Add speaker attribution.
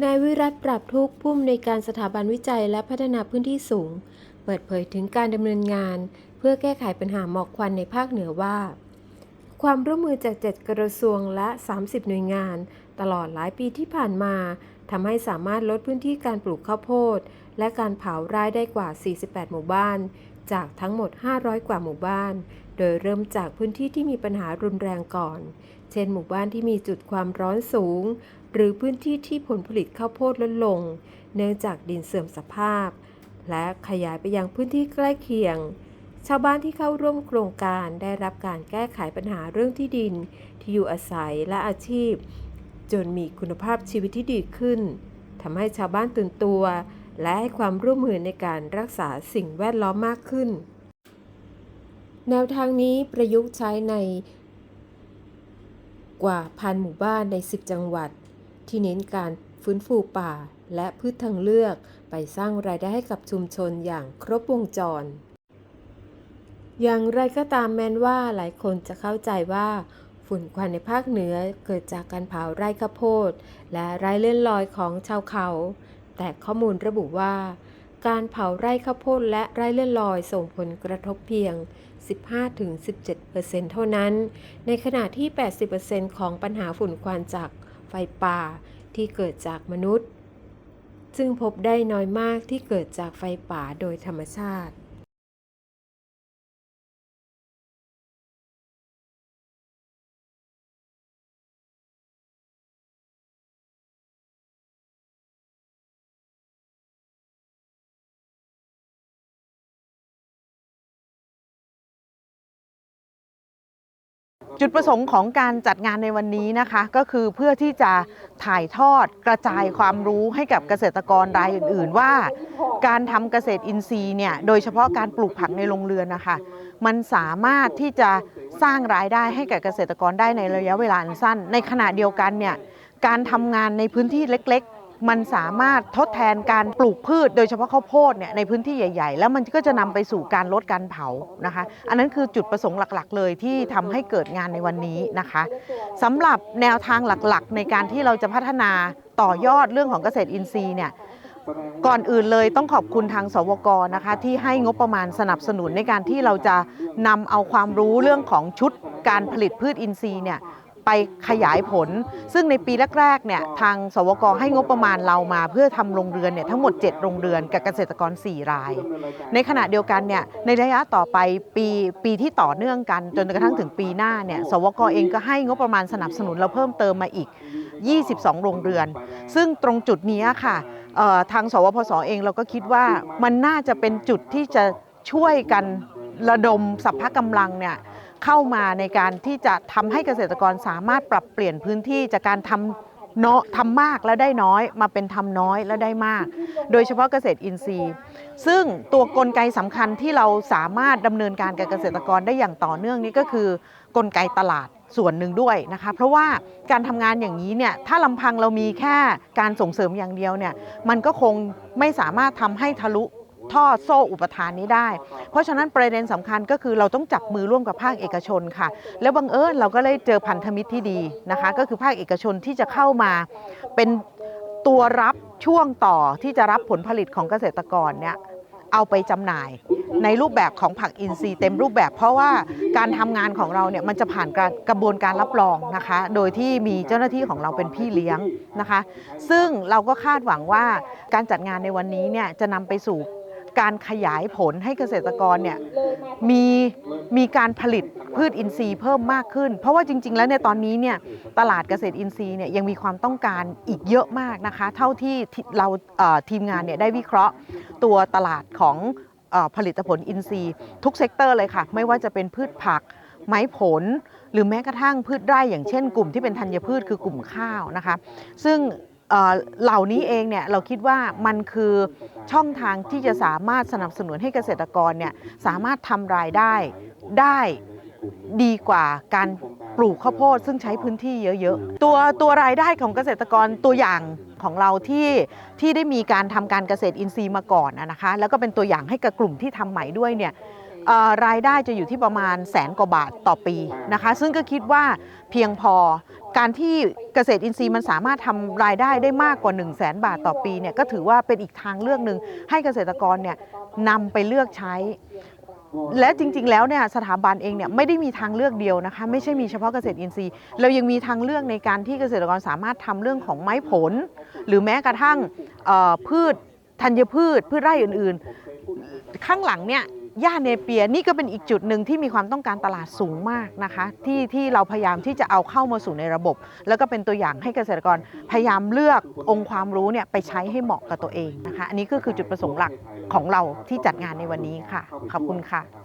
Speaker 1: นายวิรัตปรับทุกข์ผู้อำนการสถาบันวิจัยและพัฒนาพื้นที่สูง เปิดเผยถึงการดำเนินงาน เพื่อแก้ไขปัญหาหมอกควันในภาคเหนือว่า ความร่วมมือจาก 7 กระทรวงและ 30 หน่วยงาน ตลอดหลายปีที่ผ่านมาทำให้สามารถลดพื้นที่การปลูกข้าวโพด และการเผาไร่ได้กว่า 48 หมู่บ้าน จากทั้งหมด 500 กว่าหมู่บ้าน โดยเริ่มจากพื้นที่ที่มีปัญหารุนแรงก่อน เช่นหมู่บ้านที่มีจุดความร้อนสูง หรือพื้นที่ที่ผลผลิตข้าวโพดลดลง เนื่องจากดินเสื่อมสภาพ และขยายไปยังพื้นที่ใกล้เคียง ชาวบ้านที่เข้าร่วมโครงการได้รับการแก้ไขปัญหาเรื่องที่ดิน ที่อยู่อาศัยและอาชีพ จนมีคุณภาพชีวิตที่ดีขึ้นทำให้ชาวบ้านตื่นตัว และให้ความร่วมมือในการรักษาสิ่งแวดล้อมมากขึ้น แนวทางนี้ประยุกต์ใช้ในกว่าพันหมู่บ้านใน 10 จังหวัด ที่เน้นการฟื้นฟูป่าและพืชทางเลือกไปสร้างรายได้ให้กับชุมชนอย่างครบวงจร อย่างไรก็ตามแม้นว่าหลายคนจะเข้าใจว่าฝุ่นควันในภาคเหนือเกิดจากการเผาไร่ข้าวโพด และไร่เลื่อนลอยของชาวเขา แต่ข้อมูลระบุว่า การเผาไร่ข้าวโพดและไร่เลื่อนลอยส่งผลกระทบเพียง 15-17%เท่านั้น ในขณะที่ 80%ของปัญหาฝุ่นควันจากไฟป่าที่เกิดจากมนุษย์ ซึ่งพบได้น้อยมากที่เกิดจากไฟป่าโดยธรรมชาติ
Speaker 2: จุดประสงค์ของการจัดงานในวันนี้นะคะ ก็คือเพื่อที่จะถ่ายทอดกระจายความรู้ให้กับเกษตรกรรายอื่น ๆ ว่า การทำเกษตรอินทรีย์เนี่ยโดยเฉพาะการปลูกผักในโรงเรือนนะคะ มันสามารถที่จะสร้างรายได้ให้กับเกษตรกรได้ในระยะเวลาสั้น ในขณะเดียวกันเนี่ยการทำงานในพื้นที่เล็ก ๆ มันสามารถทดแทนการปลูกพืช โดยเฉพาะข้าวโพดเนี่ยในพื้นที่ใหญ่ ๆ แล้วมันก็จะนำไปสู่การลดการเผานะคะ อันนั้นคือจุดประสงค์หลักๆ เลยที่ทำให้เกิดงานในวันนี้นะคะสำหรับแนวทางหลักๆ ในการที่เราจะพัฒนาต่อยอดเรื่องของเกษตรอินทรีย์เนี่ยก่อนอื่นเลยต้องขอบคุณทางสวกนะคะที่ให้งบประมาณสนับสนุนในการที่เราจะนำเอาความรู้เรื่องของชุดการผลิตพืชอินทรีย์เนี่ย ไปขยายผล ซึ่งในปีแรกๆเนี่ยทางสวกให้งบประมาณเรามา เพื่อทำโรงเรือนเนี่ยทั้งหมด 7 โรงเรือนกับเกษตรกร 4 ราย ในขณะเดียวกันเนี่ยในระยะต่อไปปีปีที่ต่อเนื่องกัน จนกระทั่งถึงปีหน้าเนี่ยสวกเองก็ให้งบประมาณสนับสนุนเราเพิ่มเติมมาอีก 22 โรงเรือน ซึ่งตรงจุดนี้ค่ะทางสวพสเองเราก็คิดว่ามันน่าจะเป็นจุดที่จะช่วยกันระดมสัพพะกำลังเนี่ย เข้ามาในการที่จะทำให้เกษตรกรสามารถปรับเปลี่ยนพื้นที่จากการทำเนาะทำมากแล้วได้น้อยมาเป็นทำน้อยแล้วได้มาก โดยเฉพาะเกษตรอินทรีย์ ซึ่งตัวกลไกสำคัญที่เราสามารถดำเนินการกับเกษตรกรได้อย่างต่อเนื่องนี้ก็คือกลไกตลาดส่วนหนึ่งด้วยนะคะ เพราะว่าการทำงานอย่างนี้เนี่ยถ้าลำพังเรามีแค่การส่งเสริมอย่างเดียวเนี่ยมันก็คงไม่สามารถทำให้ทะลุ ท่อโซ่อุปทานนี้ได้ เพราะฉะนั้นประเด็นสำคัญก็คือเราต้องจับมือร่วมกับภาคเอกชนค่ะ แล้วบังเอิญเราก็เลยเจอพันธมิตรที่ดีนะคะ ก็คือภาคเอกชนที่จะเข้ามาเป็นตัวรับช่วงต่อที่จะรับผลผลิตของเกษตรกรเนี่ยเอาไปจำหน่ายในรูปแบบของผักอินทรีย์เต็มรูปแบบ เพราะว่าการทำงานของเราเนี่ยมันจะผ่านกรกระบวนการรับรองนะคะ โดยที่มีเจ้าหน้าที่ของเราเป็นพี่เลี้ยงนะคะ ซึ่งเราก็คาดหวังว่าการจัดงานในวันนี้เนี่ยจะนำไปสู่ การขยายผลให้เกษตรกรเนี่ยมีมีการผลิตพืชอินทรีย์เพิ่มมากขึ้น เพราะว่าจริง ๆ แล้วเนี่ยตอนนี้เนี่ยตลาดเกษตรอินทรีย์เนี่ยยังมีความต้องการอีกเยอะมากนะคะ เท่าที่เราทีมงานเนี่ยได้วิเคราะห์ตัวตลาดของผลิตผลอินทรีย์ ทุกเซกเตอร์เลยค่ะ ไม่ว่าจะเป็นพืชผัก ไม้ผล หรือแม้กระทั่งพืชไร่อย่างเช่นกลุ่มที่เป็นธัญพืชคือกลุ่มข้าวนะคะ ซึ่ง เหล่านี้เองเนี่ยเราคิดว่ามันคือช่องทางที่จะสามารถสนับสนุนให้เกษตรกรเนี่ยสามารถทำรายได้ได้ดีกว่าการปลูกข้าวโพดซึ่งใช้พื้นที่เยอะๆ ตัวตัวรายได้ของเกษตรกรตัวอย่างของเราที่ที่ได้มีการทำการเกษตรอินทรีย์มาก่อนนะคะแล้วก็เป็นตัวอย่างให้กับกลุ่มที่ทำใหม่ด้วยเนี่ยรายได้จะอยู่ที่ประมาณแสนกว่าบาทต่อปีนะคะ ซึ่งก็คิดว่าเพียงพอ การที่เกษตรอินทรีย์มันสามารถทำรายได้ได้มากกว่า 1 0 0 0 0แบาทต่อปีเนี่ยก็ถือว่าเป็นอีกทางเลือกหนึ่งให้เกษตรกรเนี่ยนำไปเลือกใช้ และจริงๆ แล้วเนี่ยสถาบันเองเนี่ยไม่ได้มีทางเลือกเดียวนะคะไม่ใช่มีเฉพาะเกษตรอินทรีย์ เรายังมีทางเลือกในการที่เกษตรกรสามารถทำเรื่องของไม้ผล หรือแม้กระทั่งพืชธัญพืชพืชไร่อื่นๆ ข้างหลังเนี่ย หญ้าเนเปียนี่ก็เป็นอีกจุดหนึ่งที่มีความต้องการตลาดสูงมากนะคะที่ที่เราพยายามที่จะเอาเข้ามาสู่ในระบบ แล้วก็เป็นตัวอย่างให้เกษตรกรพยายามเลือกองค์ความรู้เนี่ยไปใช้ให้เหมาะกับตัวเองนะคะ อันนี้ก็คือจุดประสงค์หลักของเราที่จัดงานในวันนี้ค่ะ ขอบคุณค่ะ